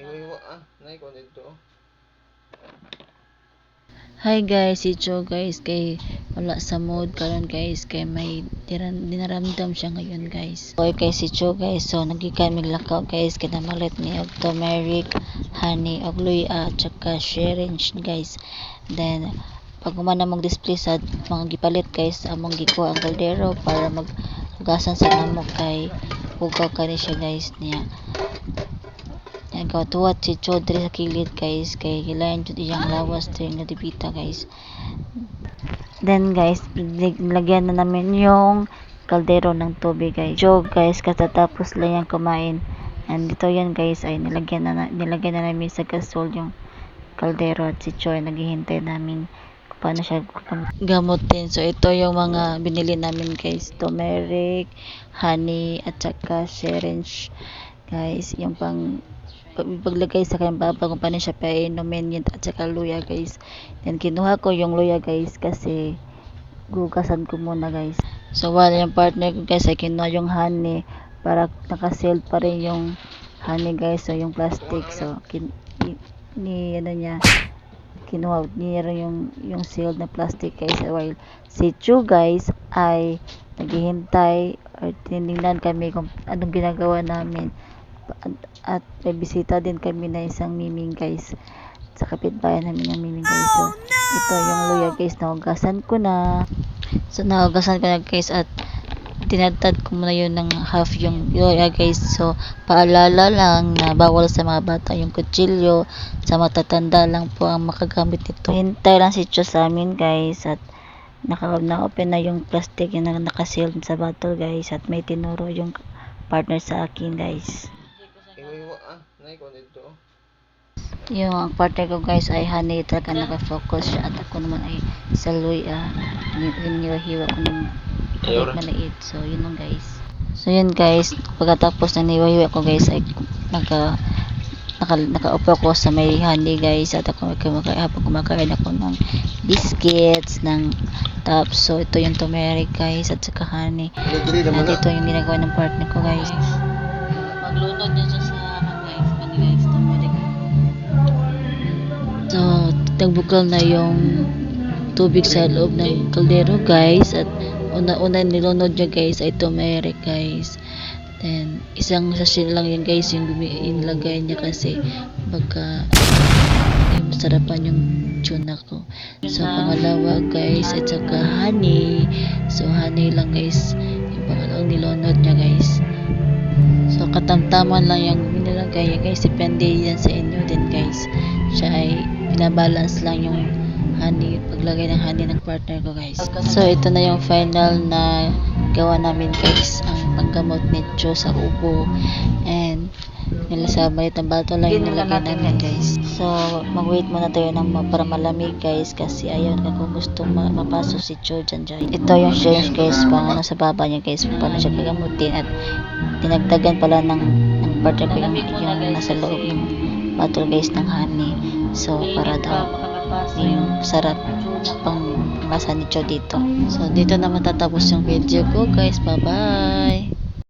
Iwa-iwa ah. Nay dito. Hi guys, si Joe guys kay wala sa mood karon guys kay may diran, dinaramdam siya ngayon guys. Okay kay si Joe guys, so nagikan miglakaw guys kay namalit ni og turmeric, honey og luya at saka syringe guys. Then pag humana mong display sa mga gipalit guys among gikuha ang kaldero para mag hugasan sa namo kay hugaw kani siya guys niya. Yan ka tuwat si Chodre sa kilid guys kay gilayan jud iyang lawas diri nga dibita guys. Then guys, nilagyan na namin yung kaldero ng tubig guys. So guys, katatapos lang yan kumain. And dito yan guys ay nilagyan na, nilagyan na namin sa gasol yung kaldero at si Choy naghihintay namin paano siya gamutin. So ito yung mga binili namin guys. Turmeric, honey at saka syringe guys. Yung pang paglagay sa kanyang baba kung paano siya painumin yun at saka luya guys. Then kinuha ko yung luya guys kasi gugasan ko muna guys. So wala yung partner ko guys. Ay kinuha yung honey para nakasealed pa rin yung honey guys. So yung plastic. So kin, ni, ni ano niya kinuha niya rin yung yung sealed na plastic guys. While si Chu guys ay naghihintay or tinignan kami kung anong ginagawa namin at may bisita din kami na isang miming guys. Sa kapitbahay namin ng miming guys. So ito yung luya guys. Nahugasan ko na. So nahugasan ko na guys. At tinadtad ko muna yun ng half yung luya guys. So paalala lang na bawal sa mga bata yung kutsilyo. Sa matatanda lang po ang makagamit nito. Hintay lang si Cho sa amin guys. At naka na open na yung plastic yung nakasealed sa bottle guys. At may tinuro yung partner sa akin guys ah. Nay ko dito. yung ang partner ko guys ay honey talaga nakafocus siya. At ako naman ay sa luya hiniwa ko ng Ayun. maliit. So yun lang guys. So yun guys pagkatapos na niwa ko guys ay naka naka, nakaupo ko sa may honey guys. At ako kumaka, habang kumakain ako ng biscuits ng tops so ito yung turmeric guys at saka honey. Naman at ito yung ginagawa ng partner ko guys. Maglunod niya sa nagbukal na yung tubig sa loob ng kaldero guys. At una-una nilunod niya guys ay turmeric guys. Then isang sachet lang yun guys yung inilagay niya kasi baka yung masarapan yung tuna ko. So pangalawa guys at saka honey. So honey lang guys. Yung pangalawang nilunod niya guys. So katamtaman lang yung nilagay niya guys. Depende yan sa inyo din guys. Siya ay binabalance lang yung honey, paglagay ng honey ng partner ko guys. So ito na yung final na gawa namin guys, ang panggamot nito sa ubo and nila sa maliit na bato lang yung nilagay namin guys. So mag-wait muna tayo ng para malamig guys kasi ayaw na kung gusto ma mapasok si Cho dyan dyan. Ito yung syringe guys, pang ano sa baba niya guys, paano siya gagamutin at dinagdagan pala ng, ng partner ko yung, yung nasa loob ng bottle guys ng honey. So para daw yung sarap pang masa ni dito. So, dito na matatapos yung video ko guys. Bye-bye!